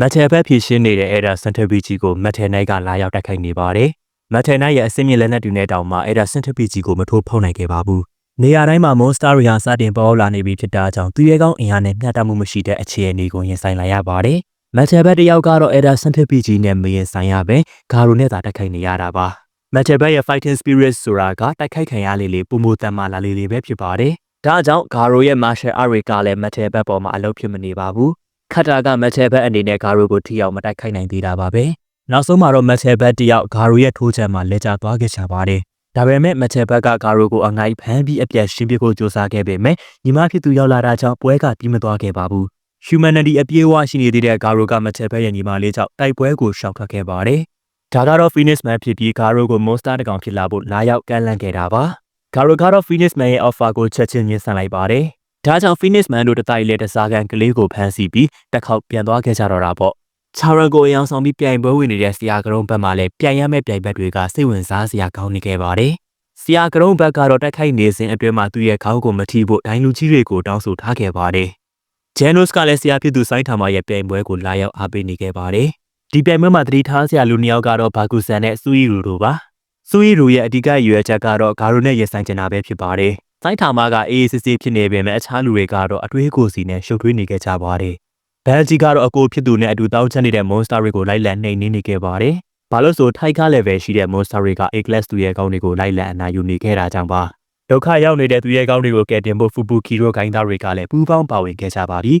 မက်တယ်ဘက်ဖြည့်ရှင်းနေတဲ့အဲ့ဒါစန်တာဘီဂျီကိုမက်တယ်နိုင်ကလာရောက်တိုက်ခိုက်နေပါတယ်မက်တယ်နိုင်ရဲ့အစင်းမြင့်လက်နက်တွေနဲ့တောင်မှအဲ့ဒါစန်တာဘီဂျီကိုမထိုးဖောက်နိုင်ခဲ့ပါဘူးနေရာတိုင်းမှာမွန်စတာတွေဟာစတင်ပေါ်လာနေပြီဖြစ်တာကြောင့်သူရဲကောင်းအင်အားနဲ့မျှတမှုမရှိတဲ့အခြေအနေကိုရင်ဆိုင်လာရပါတယ်မက်တယ်ဘက်တယောက်ကတော့အဲ့ဒါစန်တာဘီဂျီနဲ့မရင်ဆိုင်ရပဲဂါရိုနဲ့သာတိုက်ခိုက်နေရတာပါမက်တယ်ဘက်ရဲ့ fighting spirit ဆိုတာကတိုက်ခိုက်ခံရလေလေပုံမတန်မာလာလေလေပဲဖြစ်ပါတယ်ဒါကြောင့်ဂါရိုရဲ့ martial art တွေကလည်းမက်တယ်ဘက်ပေါ်မှာအလုပ်ဖြစ်မနေပါဘူး ခတ်တာကမက်တယ်ဘက်အနေနဲ့ဂါရိုကိုထိအောင်မတိုက်ခိုက်နိုင်သေးတာပါပဲနောက်ဆုံးမှာတော့မက်တယ်ဘက်တယောက်ဂါရိုရဲ့ထိုးချက်မှာလက်ကျသွားခဲ့ချပါတယ်ဒါပေမဲ့မက်တယ်ဘက်ကဂါရိုကိုအငိုက်ဖမ်းပြီးအပြတ်ရှင်းပစ်ဖို့ကြိုးစားခဲ့ပေမဲ့ညီမဖြစ်သူရောက်လာတာကြောင့်ပွဲကပြီးမသွားခဲ့ပါဘူး humanity အပြည့်အဝရှိနေသေးတဲ့ဂါရိုကမက်တယ်ဘက်ရဲ့ညီမလေးကြောင့်တိုက်ပွဲကိုရှောင်ထွက်ခဲ့ပါတယ်ဒါကတော့ Phoenix Man ဖြစ်ပြီးဂါရိုကို monster တကောင်ဖြစ်လာဖို့လာရောက်ကမ်းလှမ်းခဲ့တာပါဂါရိုကတော့ Phoenix Man ရဲ့ offer ကိုချက်ချင်းညှင်းဆန်လိုက်ပါတယ် ဒါကြောင့် Phoenix Man တို့တတိုက်လဲတစားကန်ကလေးကိုဖမ်းဆီးပြီးတက်ခေါက်ပြန်သွားခဲ့ကြတော့တာပေါ့ချာရန်ကိုအယောင်ဆောင်ပြီးပြိုင်ပွဲဝင်နေတဲ့ဆရာကရုံးဘက်မှာလည်းပြိုင်ရမယ့်ပြိုင်ဘက်တွေကစိတ်ဝင်စားစရာကောင်းနေခဲ့ပါတယ်ဆရာကရုံးဘက်ကတော့တိုက်ခိုက်နေစဉ်အတွင်းမှာသူ့ရဲ့ခေါင်းကိုမထိဖို့ဒိုင်းလူကြီးတွေကိုတောင်းဆိုထားခဲ့ပါတယ်ဂျန်နိုစ်ကလည်းဆရာဖြစ်သူဆိုင်းထာမာရဲ့ပြိုင်ပွဲကိုလာရောက်အားပေးနေခဲ့ပါတယ်ဒီပြိုင်ပွဲမှာတတိထားဆရာလူနှစ်ယောက်ကတော့ဘာကူဆန်နဲ့စူအီရူတို့ပါစူအီရူရဲ့အဓိကရွယ်ချက်ကတော့ဂါရိုနဲ့ရင်ဆိုင်ကျင်တာပဲဖြစ်ပါတယ် စိုင်းထာမာကအေးအေးဆေးဆေးဖြစ်နေပေမဲ့အခြားလူတွေကတော့အတွေးကိုစီနဲ့ရှုပ်ထွေးနေခဲ့ကြပါတယ်ဘယ်လ်ဂျီကတော့အကိုဖြစ်သူနဲ့အတူတောင်းချနေတဲ့ monster တွေကိုလိုက်လံနှိမ်နင်းနေခဲ့ပါတယ်ဘာလို့ဆိုထိုက်က level ရှိတဲ့ monster တွေက A class သူရဲ့ကောင်းတွေကိုလိုက်လံအနာယူနေခဲ့တာကြောင့်ပါဒုက္ခရောက်နေတဲ့သူရဲ့ကောင်းတွေကိုကယ်တင်ဖို့ဖူပူကီရိုဂိုင်းသားတွေကလည်းပူးပေါင်းပါဝင်ခဲ့ကြပါပြီ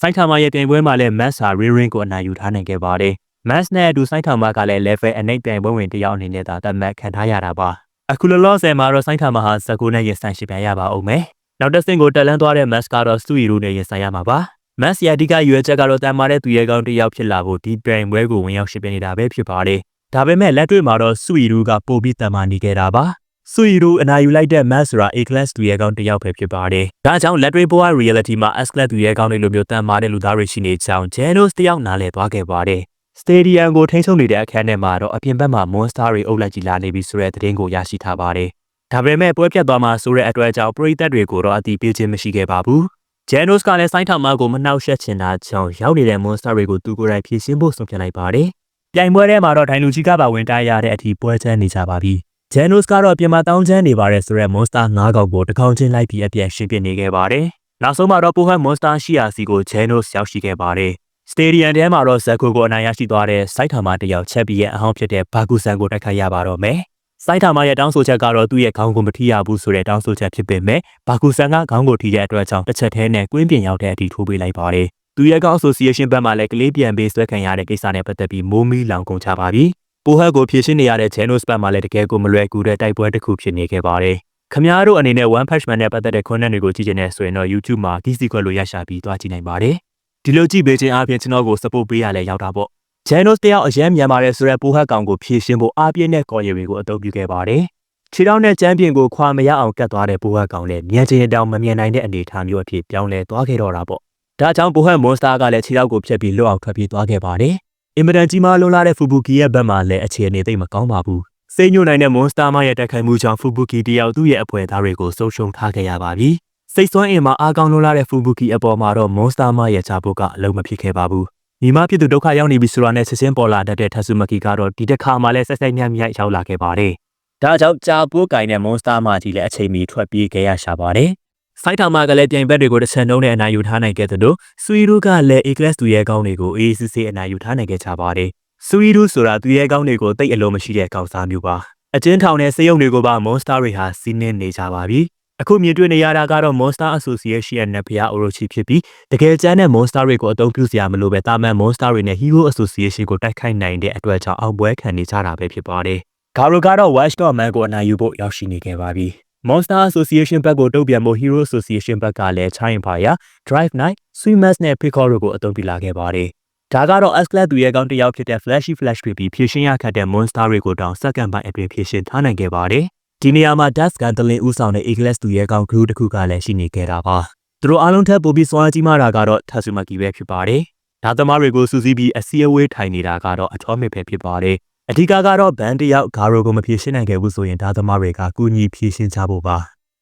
စိုင်းထာမာရဲ့ပြိုင်ပွဲမှာလည်း Mass ဟာ Ring ကိုအနာယူထားနိုင်ခဲ့ပါတယ် Mass နဲ့အတူစိုင်းထာမာကလည်း level အနှိမ့်ပြိုင်ပွဲဝင်တစ်ယောက်အနေနဲ့သာသတ်မှတ်ခံထားရတာပါ အခုလောလောဆယ်မှာတော့စိုင်းထာမာဟာဇကူနဲ့ရင်ဆိုင်ရှိပြန်ရပါအောင်မယ်နောက်တစ်ဆင့်ကိုတက်လန်းသွားတဲ့ Mass ကတော့စူရီရိုနဲ့ရင်ဆိုင်ရမှာပါမတ်စီယာဒီကရွေးချက်ကတော့တန်မာတဲ့သူရဲကောင်းတစ်ယောက်ဖြစ်လာဖို့ဒီပြိုင်ပွဲကိုဝင်ရောက်ရှင်းပြနေတာပဲဖြစ်ပါတယ်။ဒါပေမဲ့လက်တွေ့မှာတော့စူရီရူကပိုပြီးတန်မာနေခဲ့တာပါ။စူရီရူအနာယူလိုက်တဲ့မတ်ဆိုတာ A class သူရဲကောင်းတစ်ယောက်ပဲဖြစ်ပါတယ်။ဒါကြောင့်လက်တွေ့ဘဝ reality မှာ S class သူရဲကောင်းတွေလိုမျိုးတန်မာတဲ့လူသားတွေရှိနေကြောင်း Genos တယောက်နားလည်သွားခဲ့ပါတယ်။ Stadium ကိုထိန်းချုပ်နေတဲ့အခန်းထဲမှာတော့အပြင်ဘက်မှာ Monster တွေအုပ်လိုက်ကြီးလာနေပြီဆိုတဲ့သတင်းကိုရရှိထားပါတယ်။ဒါပေမဲ့ပွဲပြတ်သွားမှဆိုတဲ့အတွက်ကြောင့်ပရိသတ်တွေကိုတော့အတိပေးခြင်းမရှိခဲ့ပါဘူး။ Janos ကလည်းစိုင်းထောင်မကိုမနှောက်ယှက်ချင်တာကြောင့်ရောက်နေတဲ့ monster တွေကိုသူကိုယ်တိုင်ဖြည့်ရှင်းဖို့ဆုံးဖြတ်လိုက်ပါတယ်။ပြိုင်ပွဲထဲမှာတော့ဒိုင်လူကြီးကပါဝင်တိုက်ရတဲ့အထိပွဲချမ်းနေကြပါပြီ။ Janos ကတော့ပြင်မာတောင်းချမ်းနေပါတယ်ဆိုတော့ monster ၅កောက်ကိုတစ်ခေါင်းချင်းလိုက်ပြီးအပြည့်ရှင်းပြနေခဲ့ပါတယ်။နောက်ဆုံးမှာတော့ပိုဟန် monster ရှိရာစီကို Janos ရောက်ရှိခဲ့ပါတယ်။ Stadium ထဲမှာတော့ဇက်ကိုကိုအနိုင်ရရှိသွားတဲ့စိုက်ထာမတယောက်ချက်ပြီးရဲ့အဟောင်းဖြစ်တဲ့ဘာကူဆန်ကိုတိုက်ခိုက်ရပါတော့မယ်။စိုက်ထာမရဲ့တောင်းဆိုချက်ကတော့သူ့ရဲ့ခေါင်းကိုမထိရဘူးဆိုတဲ့တောင်းဆိုချက်ဖြစ်ပေမဲ့ဘာကူဆန်ကခေါင်းကိုထိတဲ့အတွက်ကြောင့်တစ်ချက်သေးနဲ့ကွင်းပြင်ရောက်တဲ့အထိထိုးပေးလိုက်ပါတယ်။သူရဲ့ကောင်း association ဘက်မှလည်းကလေးပြန်ပေးဆွဲခံရတဲ့ကိစ္စနဲ့ပတ်သက်ပြီးမိုးမီလောင်ကုန်ချပါပြီ။ပိုဟက်ကိုဖြည့်ရှင်းနေရတဲ့ Genos ဘက်မှလည်းတကယ်ကိုမလွယ်ကူတဲ့တိုက်ပွဲတစ်ခုဖြစ်နေခဲ့ပါတယ်။ခမားတို့အနေနဲ့ One Punch Man နဲ့ပတ်သက်တဲ့ content တွေကိုကြည့်ချင်တဲ့ဆိုရင်တော့ YouTube မှာ Kisi ခွက်လို့ရရှာပြီးသွားကြည့်နိုင်ပါတယ်။ ဒီလိုကြည့်ပေးခြင်းအပြင်ကျွန်တော်ကို support ပေးရလဲရောက်တာပေါ့။ Genos တယောက်အရန်မြန်ပါတယ်ဆိုတဲ့ပိုဟက်ကောင်ကိုဖြည့်ရှင်းဖို့အားပြည့်တဲ့ကော်ရီတွေကိုအသုံးပြုခဲ့ပါတယ်။ခြေထောက်နဲ့ကြမ်းပြင်ကိုခွာမရအောင်ကတ်သွားတဲ့ပိုဟက်ကောင်လည်းမြန်ချင်တောင်မမြင်နိုင်တဲ့အနေအထားမျိုးအဖြစ်ပြောင်းလဲသွားခဲ့တော့တာပေါ့။ဒါကြောင့်ပိုဟက်မွန်စတာကလည်းခြေထောက်ကိုဖျက်ပြီးလွတ်အောင်ထွက်ပြေးသွားခဲ့ပါတယ်။အင်မတန်ကြီးမားလွန်လာတဲ့ဖူဘူကီရဲ့ဘက်မှာလည်းအခြေအနေသိပ်မကောင်းပါဘူး။စိတ်ညှို့နိုင်တဲ့မွန်စတာမရဲ့တက်ခိုင်မှုကြောင့်ဖူဘူကီတယောက်သူ့ရဲ့အဖွဲသားတွေကိုဆုံးရှုံးထားခဲ့ရပါပြီ။ စိတ်ဆွမ်းအင်မှာအားကောင်းလွန်လာတဲ့ဖူဘူကီအပေါ်မှာတော့မွန်စတာမရဲ့ချဖို့ကအလုံးမဖြစ်ခဲ့ပါဘူးညီမဖြစ်သူဒုက္ခရောက်နေပြီဆိုတာနဲ့ဆက်စင်းပေါ်လာတတ်တဲ့ထဆူမကီကတော့ဒီတစ်ခါမှလည်းဆက်ဆက်မြတ်မြတ်ရောက်လာခဲ့ပါတယ်။ဒါကြောင့်ကြာပိုးကင်တဲ့မွန်စတာမကြီးလည်းအချိန်မီထွက်ပြေးခဲ့ရရှာပါတယ်။စိုက်ထာမကလည်းပြိုင်ဘက်တွေကိုတစ်ချက်နှုံးနဲ့အနိုင်ယူထားနိုင်ခဲ့သလိုဆွီရူကလည်း A class သူရဲကောင်းတွေကို AACC အနိုင်ယူထားနိုင်ခဲ့ကြပါတယ်။ဆွီရူဆိုတာသူရဲကောင်းတွေကိုတိတ်အလုံးမရှိတဲ့ကောင်စားမျိုးပါ။အကျဉ်းထောင်တဲ့စေယုံတွေကိုပါမွန်စတာတွေဟာစီးနှင်းနေကြပါပြီ။ အခုမြင်တွေ့နေရတာကတော့ Monster Association ရဲ့နဖျား Orochi ဖြစ်ပြီးတကယ်ကျမ်းတဲ့ Monster တွေကိုအသုံးပြုစရာမလိုပဲတာမန် Monster တွေနဲ့ Hero Association ကိုတိုက်ခိုက်နိုင်တဲ့အတွက်ကြောင့်အောင်ပွဲခံနေကြတာပဲဖြစ်ပါတယ်။ Garo ကတော့ Watchdog Man ကိုအနိုင်ယူဖို့ရောက်ရှိနေခဲ့ပါပြီ။ Monster Association ဘက်ကိုတုံ့ပြန်ဖို့ Hero Association ဘက်ကလည်း Chain Fire, Drive Night, Swimmers နဲ့ Pickle တို့ကိုအသုံးပြုလာခဲ့ပါတယ်။ဒါကတော့ S-Class သူရဲ့ကောင်းတစ်ယောက်ဖြစ်တဲ့ Flashy Flash ဖြစ်ပြီးဖြည့်ရှင်းရခတ်တဲ့ Monster တွေကိုတောင်စက္ကန့်ပိုင်းအတွင်းဖြည့်ရှင်းထားနိုင်ခဲ့ပါတယ်။ ဒီနေရာမှာ Dust Gun တလင်ဦးဆောင်တဲ့ A-Class သူရဲကောင်း crew တစ်ခုကလည်းရှိနေခဲ့တာပါသူတို့အားလုံးထက်ပိုပြီးစွမ်းကြီးမားတာကတော့ Tatsumaki ပဲဖြစ်ပါတယ်ဒါသမားတွေကိုစူးစီးပြီးအစီအဝေးထိုင်နေတာကတော့အချောမစ်ပဲဖြစ်ပါတယ်အဓိကကတော့ဘန်တယောက်ဂါရိုကိုမဖြေရှင်းနိုင်ခဲ့ဘူးဆိုရင်ဒါသမားတွေကကူညီဖြေရှင်းချဖို့ပါ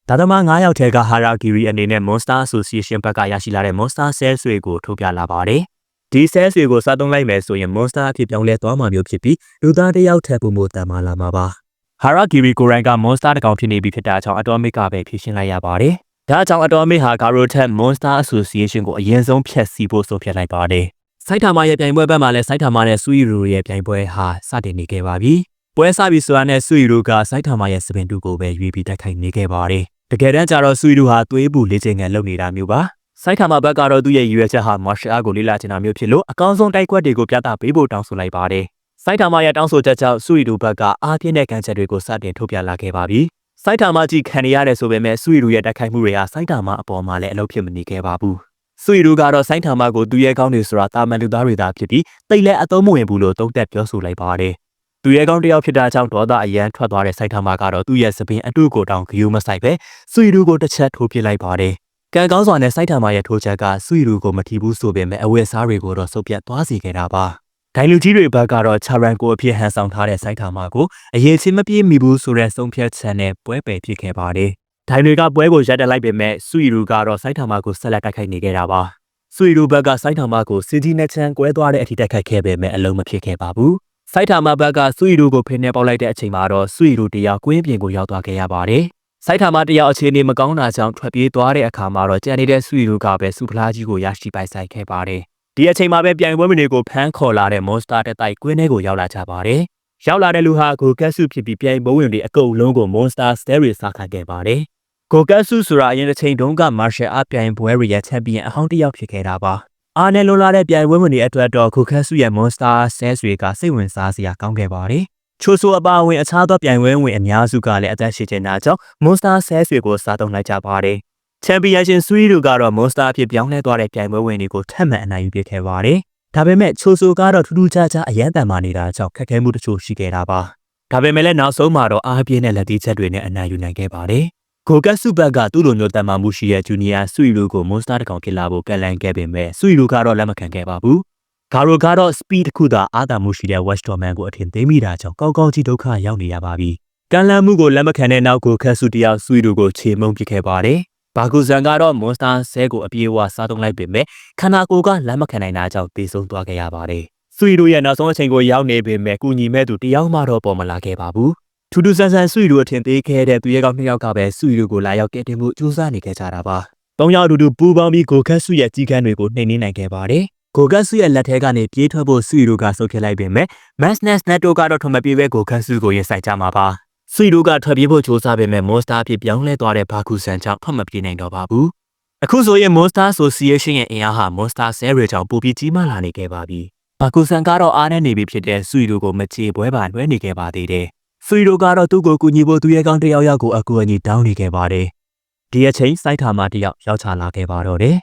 ဒါသမား9ယောက်ထဲက Harakiri အနေနဲ့ Monster Association ဘက်ကရရှိလာတဲ့ Monster Cells တွေကိုထုတ်ပြလာပါတယ်ဒီဒီ cells တွေကိုစားသုံးလိုက်မယ်ဆိုရင် monster အဖြစ်ပြောင်းလဲသွားမှာမျိုးဖြစ်ပြီးလူသားတစ်ယောက်ထပ်ပုံမတန်မာလာမှာပါ ဟာရာဂီရီကိုရိုင်းက monster တစ်ကောင်ဖြစ်နေပြီဖြစ်တာကြောင့် atomic ကပဲဖြည့်ရှင်းလိုက်ရပါတယ်ဒါကြောင့် atomic ဟာ Garotech Monster Association ကိုအရင်ဆုံးဖျက်ဆီးဖို့ဆိုဖြတ်လိုက်ပါတယ်စိုက်ထာမာရဲ့ပြိုင်ပွဲဘက်မှာလည်းစိုက်ထာမာနဲ့ဆူရီရူရဲ့ပြိုင်ပွဲဟာစတင်နေခဲ့ပါပြီပွဲစပြီဆိုတာနဲ့ဆူရီရူကစိုက်ထာမာရဲ့စပင်တူကိုပဲရွေးပြီးတိုက်ခိုက်နေခဲ့ပါတယ်တကယ်တမ်းကျတော့ဆူရီရူဟာသွေးပူလေးချိန်ငယ်လုပ်နေတာမျိုးပါစိုက်ထာမာဘက်ကတော့သူ့ရဲ့ရည်ရွယ်ချက်ဟာ martial art ကိုလေ့လာချင်တာမျိုးဖြစ်လို့အကောင်းဆုံးတိုက်ကွက်တွေကိုပြသပေးဖို့တောင်းဆိုလိုက်ပါတယ် စိုက်ထာမာရဲ့တောင်းဆိုချက်ကြောင့်ဆူရီရူဘက်ကအားပြင်းတဲ့ကန့်ချက်တွေကိုစတင်ထုတ်ပြလာခဲ့ပါပြီစိုက်ထာမာကြီးခံရရတယ်ဆိုပေမဲ့ဆူရီရူရဲ့တိုက်ခိုက်မှုတွေဟာစိုက်ထာမာအပေါ်မှာလည်းအလုပ်ဖြစ်မနေခဲ့ပါဘူးဆွေရူကတော့ဆိုင်းထာမကိုသူရဲ့ကောင်းတွေဆိုတာတာမန်လူသားတွေသာဖြစ်ပြီးတိတ်လဲအသုံးမဝင်ဘူးလို့တုံ့တက်ပြောဆိုလိုက်ပါတယ်။သူရဲ့ကောင်းတယောက်ဖြစ်တာကြောင့်ဒေါသအရန်ထွက်သွားတဲ့ဆိုင်းထာမကတော့သူ့ရဲ့စပင်အတုကိုတောင်ဂယိုမဆိုင်ပဲဆွေရူကိုတစ်ချက်ထိုးပစ်လိုက်ပါတယ်။ကံကောင်းစွာနဲ့ဆိုင်းထာမရဲ့ထိုးချက်ကဆွေရူကိုမထီဘူးဆိုပေမဲ့အဝတ်စားတွေကိုတော့စုပ်ပြတ်သွားစေခဲ့တာပါ။ ဒိုင်လူကြီးတွေဘက်ကတော့ချာရန်ကိုအဖြစ်ဟန်ဆောင်ထားတဲ့ဆိုင်းထာမကိုအရေးချင်းမပြေးမိဘူးဆိုတဲ့ဆုံးဖြတ်ချက်နဲ့ပွဲပယ်ဖြစ်ခဲ့ပါတယ်။ဒိုင်တွေကပွဲကိုရပ်တက်လိုက်ပေမဲ့ဆွီရူကတော့ဆိုင်းထာမကိုဆက်လက်တိုက်ခိုက်နေခဲ့တာပါ။ဆွီရူဘက်ကဆိုင်းထာမကိုစီတီနဲ့ချန်ကွဲသွားတဲ့အထိတိုက်ခိုက်ခဲ့ပေမဲ့အလုံးမဖြစ်ခဲ့ပါဘူး။ဆိုင်းထာမဘက်ကဆွီရူကိုဖိနေပေါက်လိုက်တဲ့အချိန်မှာတော့ဆွီရူတယောက်ကွင်းပြင်ကိုရောက်သွားခဲ့ရပါတယ်။ဆိုက်ထာမတယောက်အခြေအနေမကောင်းတာကြောင့်ထွက်ပြေးသွားတဲ့အခါမှာတော့ကြံနေတဲ့ဆွီရူကပဲစူဖလားကြီးကိုရရှိပိုင်ဆိုင်ခဲ့ပါတယ်။ ဒီအချိန်မှာပဲပြိုင်ပွဲမတွေကိုဖမ်းခေါ်လာတဲ့ Monster တက်တိုက်ကွင်းထဲကိုရောက်လာကြပါတယ်။ရောက်လာတဲ့လူဟာကိုကက်ဆုဖြစ်ပြီးပြိုင်ပွဲဝင်တွေအကုန်လုံးကို Monster Stereo စားခံခဲ့ပါတယ်။ကိုကက်ဆုဆိုတာအရင်တစ်ချိန်တုန်းက Martial Art ပြိုင်ပွဲတွေရဲ့ Champion အဟောင်းတစ်ယောက်ဖြစ်ခဲ့တာပါ။အားနဲ့လွန်လာတဲ့ပြိုင်ပွဲဝင်တွေအတွက်တော့ကိုကက်ဆုရဲ့ Monster Stereo တွေကစိတ်ဝင်စားစရာကောင်းခဲ့ပါတယ်။ချိုဆိုအပါအဝင်အခြားသောပြိုင်ပွဲဝင်အများစုကလည်းအသက်ရှင်နေတာကြောင့် Monster Cells တွေကိုစားသုံးလိုက်ကြပါတယ်။ Championship Suite တို့ကတော့ Monster အဖြစ်ပြောင်းလဲသွားတဲ့ပြိုင်ပွဲဝင်တွေကိုထပ်မံအနိုင်ယူပြခဲ့ပါတယ်။ဒါပေမဲ့ချိုဆိုကတော့ထူးထူးခြားခြားအရန်တန်မာနေတာကြောင့်ခက်ခဲမှုတချို့ရှိခဲ့တာပါ။ဒါပေမဲ့လည်းနောက်ဆုံးမှာတော့အားပြင်းတဲ့လက်သီးချက်တွေနဲ့အနိုင်ယူနိုင်ခဲ့ပါတယ်။ကိုကတ်စုဘက်ကသူ့လိုမျိုးတန်မာမှုရှိတဲ့ Junior Suite ကို Monster တကောင်ဖြစ်လာဖို့ကန့်လန့်ခဲ့ပေမဲ့ Suite ကတော့လက်မခံခဲ့ပါဘူး။ဂါရိုကတော့ speed တစ်ခုသာအားသာမှုရှိတဲ့ Watchdoman ကိုအထင်သေးမိတာကြောင့်ကောင်းကောင်းကြီးဒုက္ခရောက်နေရပါပြီ။ကံလန့်မှုကိုလက်မခံတဲ့နောက်ကိုခက်စုတယောက်ဆွီတို့ကိုခြေမုံပစ်ခဲ့ပါတယ်။ ဘာကူဇန်ကတော့ Monster ဆဲကိုအပြေးအဝစားသုံးလိုက်ပေမဲ့ခန္ဓာကိုယ်ကလက်မခံနိုင်တာကြောင့်တေဆုံးသွားခဲ့ရပါတယ်။ဆွီတို့ရဲ့နောက်ဆုံးအချိန်ကိုရောက်နေပေမဲ့ကုညီမဲ့သူတယောက်မှတော့ပေါ်မလာခဲ့ပါဘူး။ထူးထူးဆန်းဆန်းဆွီတို့အထင်သေးခဲ့တဲ့သူရဲ့ကောက်နှစ်ယောက်ကပဲဆွီတို့ကိုလာရောက်ကဲတင်မှုစူးစမ်းနေခဲ့ကြတာပါ။သုံးယောက်အတူတူပူးပေါင်းပြီးကိုခက်စုရဲ့ကြီးကန်းတွေကိုနှိမ်နင်းနိုင်ခဲ့ပါတယ်။ကိုကတ်စုရဲ့လက်ထဲကနေပြေးထွက်ဖို့ဆွီရိုကဆုတ်ခဲ့လိုက်ပေမဲ့ Massness Netto ကတော့ထမပြေးပဲကိုကတ်စုကိုရင်ဆိုင်ကြမှာပါ ဆွီရိုကထွက်ပြေးဖို့ကြိုးစားပေမဲ့ Monster အဖြစ်ပြောင်းလဲသွားတဲ့ဘာကူဆန်ကြောင့်ဖတ်မပြေးနိုင်တော့ပါဘူးအခုဆိုရင် Monster Association ရဲ့အင်အားဟာ Monster Cell တွေကြောင့်ပိုပြီးကြီးမားလာနေခဲ့ပါပြီဘာကူဆန်ကတော့အားနဲ့နေပြီဖြစ်တဲ့ဆွီရိုကိုမချေပွဲပါလွှဲနေခဲ့ပါသေးတယ်ဆွီရိုကတော့သူ့ကိုကူညီဖို့သူရဲ့ကောင်းတယောက်ယောက်ကိုအကူအညီတောင်းနေခဲ့ပါတယ်ဒီအချိန်စိုက်ထာမတယောက်ရောက်ချလာခဲ့ပါတော့တယ်